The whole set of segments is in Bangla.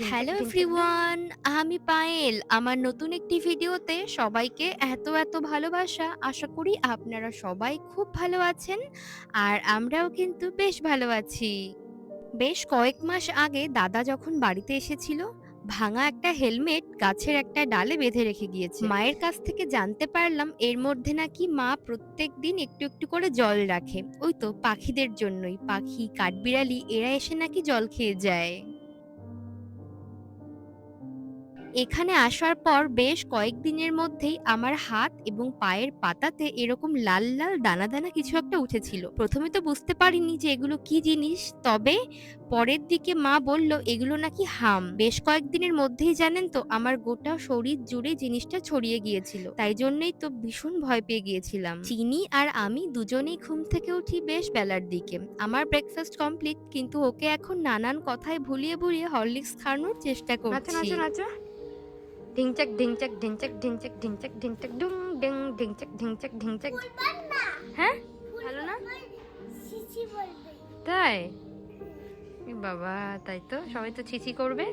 হ্যালো এভরিওয়ান আমি পায়েল। আমার নতুন একটি ভিডিওতে সবাইকে এত এত ভালোবাসা। আশা করি আপনারা সবাই খুব ভালো আছেন আর আমরাও কিন্তু বেশ ভালো আছি। বেশ কয়েক মাস আগে দাদা যখন বাড়িতে এসেছিল ভাঙা একটা হেলমেট গাছের একটা ডালে বেঁধে রেখে গিয়েছে। মায়ের কাছ থেকে জানতে পারলাম এর মধ্যে নাকি মা প্রত্যেক দিন একটু একটু করে জল রাখে। ওই তো পাখিদের জন্যই। পাখি কাঠবিড়ালি এরা এসে নাকি জল খেয়ে যায়। এখানে আসার পর বেশ কয়েকদিনের মধ্যেই আমার হাত এবং পায়ের পাতাতে এরকম লাল লাল দানা দানা কিছু একটা উঠেছিল। প্রথমে তো বুঝতে পারিনি যে এগুলো কি জিনিস তবে পরের দিকে মা বলল এগুলো নাকি হাম। বেশ কয়েকদিনের মধ্যেই জানেন তো আমার গোটা শরীর জুড়ে জিনিসটা ছড়িয়ে গিয়েছিল। তাই জন্যই তো ভীষণ ভয় পেয়ে গিয়েছিলাম। চিনি আর আমি দুজনেই ঘুম থেকে উঠি বেশ বেলার দিকে। আমার ব্রেকফাস্ট কমপ্লিট কিন্তু ওকে এখন নানান কথায় ভুলিয়ে ভুলিয়ে হরলিক্স খাওয়ানোর চেষ্টা করছি। ঢিংচাক ঢিংচাক ঢিংচাক ঢিংচাক ঢিংচাক ঢিংচাক ডুং ডিং ঢিংচাক ঢিংচাক ঢিংচাক হ্যাঁ ভালো না তাই বাবা তাই তো সবাই তো ছিছি করবে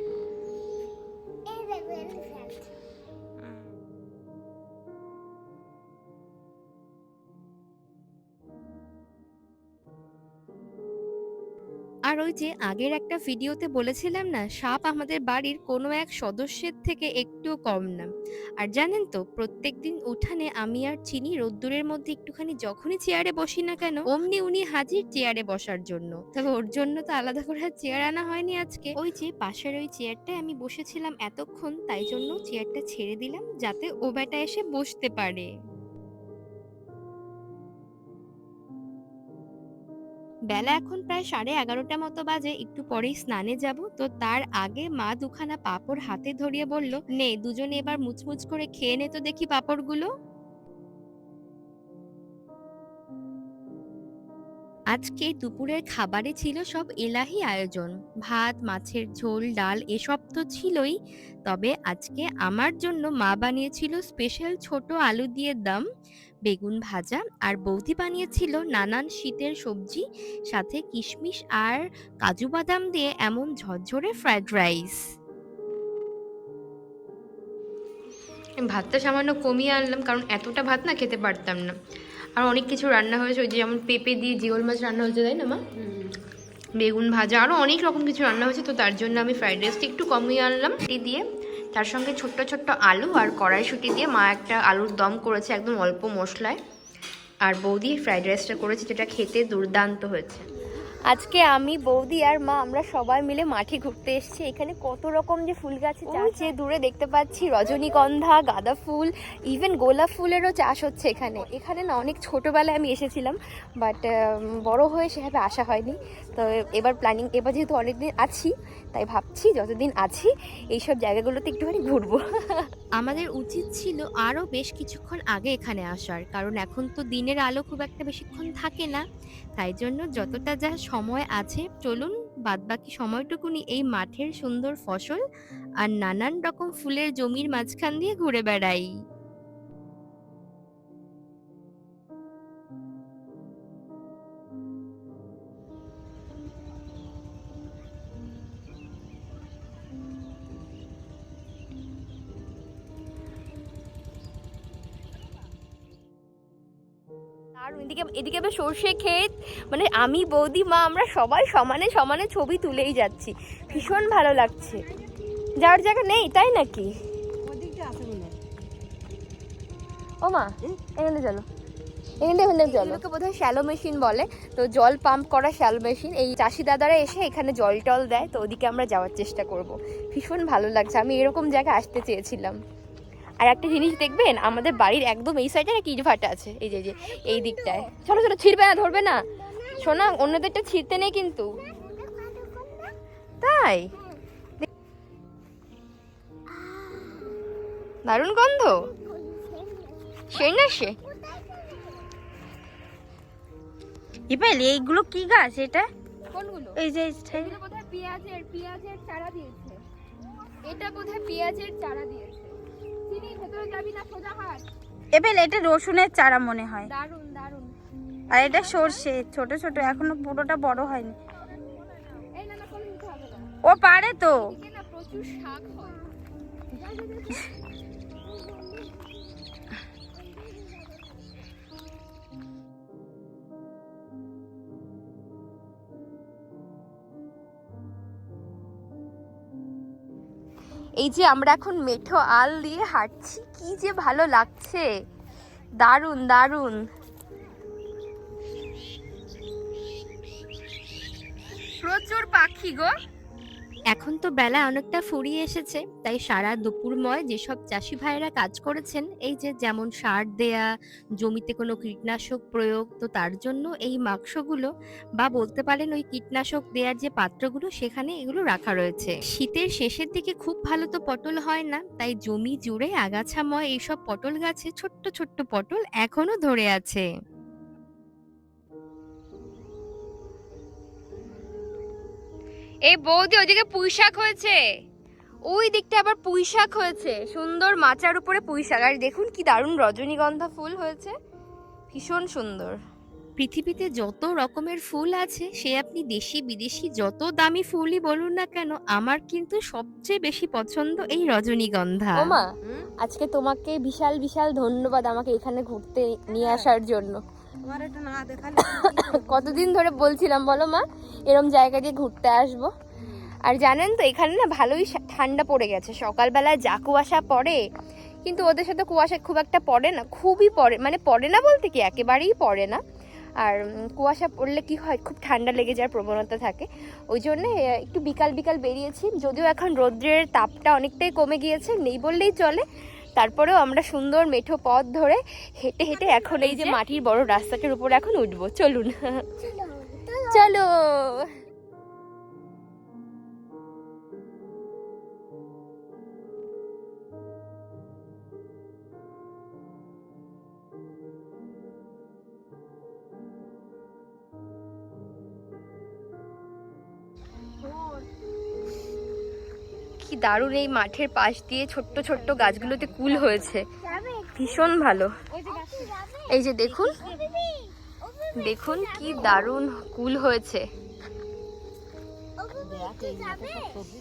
আর ওই যে আগের একটা ভিডিওতে বলেছিলাম না, সাপ আমাদের বাড়ির কোনো এক সদস্যের থেকে একটুও কম না। আর জানেন তো প্রত্যেক দিন উঠানে আমি আর চিনি রোদ্দুরের মধ্যে একটুখানি যখনই চেয়ারে বসি না কেন, অমনি উনি হাজির চেয়ারে বসার জন্য। তবে ওর জন্য তো আলাদা করে চেয়ার আনা হয়নি আজকে। ওই যে পাশের ওই চেয়ারটায় আমি বসেছিলাম এতক্ষণ, তাই জন্য চেয়ারটা ছেড়ে দিলাম, যাতে ও বেটা এসে বসতে পারে। বেলা এখন প্রায় সাড়ে এগারোটা মতো বাজে, একটু পরেই স্নানে যাব। তো তার আগে মা দুখানা পাপড় হাতে ধরিয়ে বলল, নে, দুজনে এবার মুচমুচ করে খেয়ে নে তো দেখি পাঁপড়গুলো। আজকে দুপুরের খাবারে ছিল সব এলাহি আয়োজন। ভাত, মাছের ঝোল, ডাল, এসব তো ছিলই। তবে আজকে আমার জন্য মা বানিয়েছিল স্পেশাল ছোট আলু দিয়ে দম। বেগুন ভাজা আর বৌদি বানিয়েছিল নানান শীতের সবজি সাথে কিশমিশ আর কাজু বাদাম দিয়ে এমন ঝরঝরে ফ্রাইড রাইস। ভাতটা সামান্য কমিয়ে আনলাম কারণ এতটা ভাত না খেতে পারতাম না। আর অনেক কিছু রান্না হয়েছে ওই যে যেমন পেঁপে দিয়ে জিওল মাছ রান্না হয়েছে তাই না মা? বেগুন ভাজা আরও অনেক রকম কিছু রান্না হয়েছে তো তার জন্য আমি ফ্রাইড রাইসটা একটু কমিয়ে আনলাম। দিয়ে তার সঙ্গে ছোট্ট ছোট্ট আলু আর কড়াইশুঁটি দিয়ে মা একটা আলুর দম করেছে একদম অল্প মশলায়। আর বৌদি ফ্রাইড রাইসটা করেছে যেটা খেতে দুর্দান্ত হয়েছে। আজকে আমি বৌদি আর মা আমরা সবাই মিলে মাঠে ঘুরতে এসেছি। এখানে কত রকম যে ফুল গাছে চাষ যে দূরে দেখতে পাচ্ছি রজনীগন্ধা গাঁদা ফুল ইভেন গোলাপ ফুলেরও চাষ হচ্ছে এখানে। এখানে না অনেক ছোটোবেলায় আমি এসেছিলাম বাট বড় হয়ে সেভাবে আসা হয়নি। তো এবার প্ল্যানিং এবার যেহেতু অনেকদিন আছি তাই ভাবছি যতদিন আছি এইসব জায়গাগুলোতে একটুখানি ঘুরবো। আমাদের উচিত ছিল আরও বেশ কিছুক্ষণ আগে এখানে আসার কারণ এখন তো দিনের আলো খুব একটা বেশিক্ষণ থাকে না। তাই জন্য যতটা যা সময় আছে, চলুন বাদবাকি সময়টুকুনি এই মাঠের সুন্দর ফসল আর নানান রকম ফুলের জমির মাঝখান দিয়ে ঘুরে বেড়াই। আর এদিকে এদিকে আবার সর্ষে ক্ষেত। মানে আমি বৌদি মা আমরা সবাই সমানে সমানে ছবি তুলেই যাচ্ছি। ভীষণ ভালো লাগছে। যাওয়ার জায়গা নেই তাই নাকি? ও মা এখানে চলো। এখানে এখানে চলো। এগুলোকে বোধহয় শ্যালো মেশিন বলে। তো জল পাম্প করা শ্যালো মেশিন। এই চাষি দাদারা এসে এখানে জল টল দেয়। তো ওদিকে আমরা যাওয়ার চেষ্টা করব। ভীষণ ভালো লাগছে। আমি এরকম জায়গায় আসতে চেয়েছিলাম। আর একটা জিনিস দেখবেন আমাদের বাড়ির একদম এই সাইডে না ইটভাটা আছে। এই যে এই যে এই দিকটায়। চলো চলো ছিঁড়বে না ধরবে না। শোনা অন্যদেরটা ছিঁড়তে নেই কিন্তু। তাই? দারুণ গন্ধ। সেই না সে? ইপাইল এইগুলো কি গাছ এটা? কোনগুলো? এই যে পেঁয়াজের পেঁয়াজের চারা দিয়েছে। এটা বোধহয় পেঁয়াজের চারা দিয়েছে। চিনি ভেতরে যাবি না সোজা হাট। এবেল এটা রসুনের চারা মনে হয়। দারুণ দারুণ আর এটা সর্ষে ছোট ছোট এখনও পুরোটা বড় হয়নি। ও পারে তো। প্রচুর শাক হয়। এই যে আমরা এখন মেঠো আল দিয়ে হাঁটছি, কি যে ভালো লাগছে। দারুণ দারুণ। প্রচুর পাখি গো। এখন তো বেলা অনেকটা ফুরিয়ে এসেছে, তাই সারা দুপুরময় যেসব চাষি ভাইয়েরা কাজ করেছেন, এই যে যেমন সার দেয়া, জমিতে কোনো কীটনাশক প্রয়োগ, তো তার জন্য এই মাংসগুলো বা বলতে পারেন ওই কীটনাশক দেওয়ার যে পাত্রগুলো, সেখানে এগুলো রাখা রয়েছে। শীতের শেষের দিকে খুব ভালো তো পটল হয় না, তাই জমি জুড়ে আগাছাময় এইসব পটল গাছে ছোট্ট ছোট্ট পটল এখনও ধরে আছে। এই বৌদি ওইদিকে পুঁইশাক হয়েছে। ওই দিকটা আবার পুঁইশাক হয়েছে। সুন্দর মাচার উপরে পুঁইশাক। আর দেখুন কি দারুণ রজনীগন্ধা ফুল হয়েছে। ভীষণ সুন্দর। পৃথিবীতে যত রকমের ফুল আছে সে আপনি দেশি বিদেশি যত দামি ফুলই বলুন না কেন আমার কিন্তু সবচেয়ে বেশি পছন্দ এই রজনীগন্ধা। ওমা আজকে তোমাকে বিশাল বিশাল ধন্যবাদ আমাকে এখানে ঘুরতে নিয়ে আসার জন্য। কতদিন ধরে বলছিলাম বলো মা এরম জায়গা দিয়ে ঘুরতে আসব। আর জানেন তো এখানে না ভালোই ঠান্ডা পড়ে গেছে। সকালবেলায় যা কুয়াশা পড়ে কিন্তু ওদের সাথে কুয়াশা খুব একটা পড়ে না খুবই পড়ে। মানে পড়ে না বলতে কি একেবারেই পড়ে না। আর কুয়াশা পড়লে কি হয় খুব ঠান্ডা লেগে যাওয়ার প্রবণতা থাকে। ওই জন্য একটু বিকাল বিকাল বেরিয়েছি। যদিও এখন রৌদ্রের তাপটা অনেকটাই কমে গিয়েছে নেই বললেই চলে। তারপরেও আমরা সুন্দর মেঠো পথ ধরে হেঁটে হেঁটে এখন এই যে মাটির বড় রাস্তাটার উপর এখন উঠবো। চলুন। চলো। কি দারুণ এই মাঠের পাশ দিয়ে ছোট্ট ছোট্ট গাছগুলোতে কুল হয়েছে। ভীষণ ভালো। এই যে দেখুন দেখুন কি দারুণ কুল হয়েছে।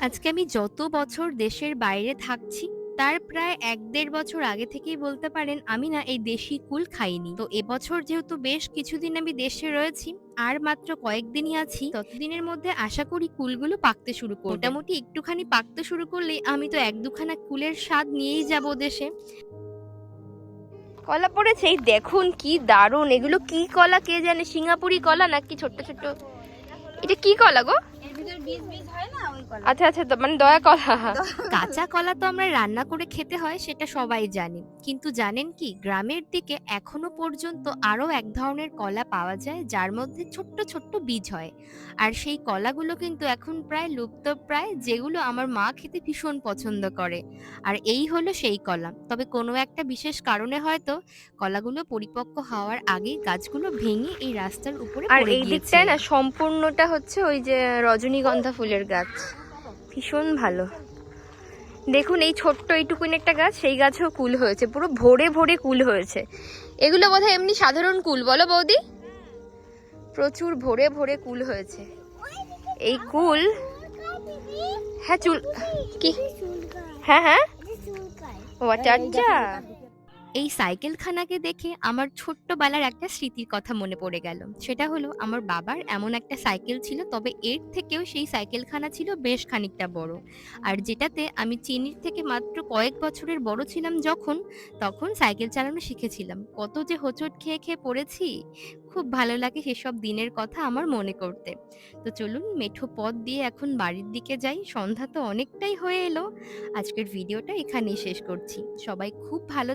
আজকে আমি যত বছর দেশের বাইরে থাকছি তার প্রায় এক দেড় বছর আগে থেকেই বলতে পারেন আমি না এই দেশি কুল খাইনি। তো এবছর যেহেতু বেশ কিছুদিন আমি দেশে রয়েছি, আর মাত্র কয়েকদিনই আছি, ততদিনের মধ্যে আশা করি কুলগুলো পাকতে শুরু করবে। মোটামুটি একটুখানি পাকতে শুরু করলে আমি তো এক দুখানা কুলের স্বাদ নিয়েই যাব দেশে। কলা পড়েছে, এই দেখুন কি দারুণ। এগুলো কি কলা কে জানে, সিঙ্গাপুরি কলা নাকি ছোট্ট ছোট্ট? এটা কি কলা গো? এর ভিতর বীজ বীজ হয় না ওই কলা? আচ্ছা আচ্ছা তো মানে দয়া কলা। কাঁচা কলা তো আমরা রান্না করে খেতে হয় সেটা সবাই জানি। কিন্তু জানেন কি গ্রামের দিকে এখনও পর্যন্ত আরও এক ধরনের কলা পাওয়া যায় যার মধ্যে ছোট্ট ছোট্ট বীজ হয়। আর সেই কলাগুলো কিন্তু এখন প্রায় লুপ্ত প্রায় যেগুলো আমার মা খেতে ভীষণ পছন্দ করে। আর এই হলো সেই কলা। তবে কোনো একটা বিশেষ কারণে হয়তো কলাগুলো পরিপক্ক হওয়ার আগেই গাছগুলো ভেঙে এই রাস্তার উপরে আর এই দিকটায় না সম্পূর্ণটা হচ্ছে ওই যে রজনীগন্ধা ফুলের গাছ। ভীষণ ভালো। দেখুন, এই ছোট্ট এইটুকুন একটা গাছ, সেই গাছেও কুল হয়েছে। পুরো ভরে ভরে কুল হয়েছে। এগুলো বোধহয় এমনি সাধারণ কুল, বলো বৌদি? প্রচুর ভরে ভরে কুল হয়েছে। এই কুল হ্যাঁ চুল কি? হ্যাঁ হ্যাঁ। ও আচ্ছা আচ্ছা। এই সাইকেলখানাকে দেখে আমার ছোট্টবেলার একটা স্মৃতির কথা মনে পড়ে গেল। সেটা হলো, আমার বাবার এমন একটা সাইকেল ছিল, তবে এর থেকেও সেই সাইকেলখানা ছিল বেশ খানিকটা বড়। আর যেটাতে আমি চিনির থেকে মাত্র কয়েক বছরের বড় ছিলাম যখন, তখন সাইকেল চালানো শিখেছিলাম। কত যে হোঁচট খেয়ে খেয়ে পড়েছি, খুব ভালো লাগে সেসব দিনের কথা আমার মনে করতে। তো চলুন, মেঠো পথ দিয়ে এখন বাড়ির দিকে যাই, সন্ধ্যা তো অনেকটাই হয়ে এলো। আজকের ভিডিওটা এখানেই শেষ করছি। সবাই খুব ভালো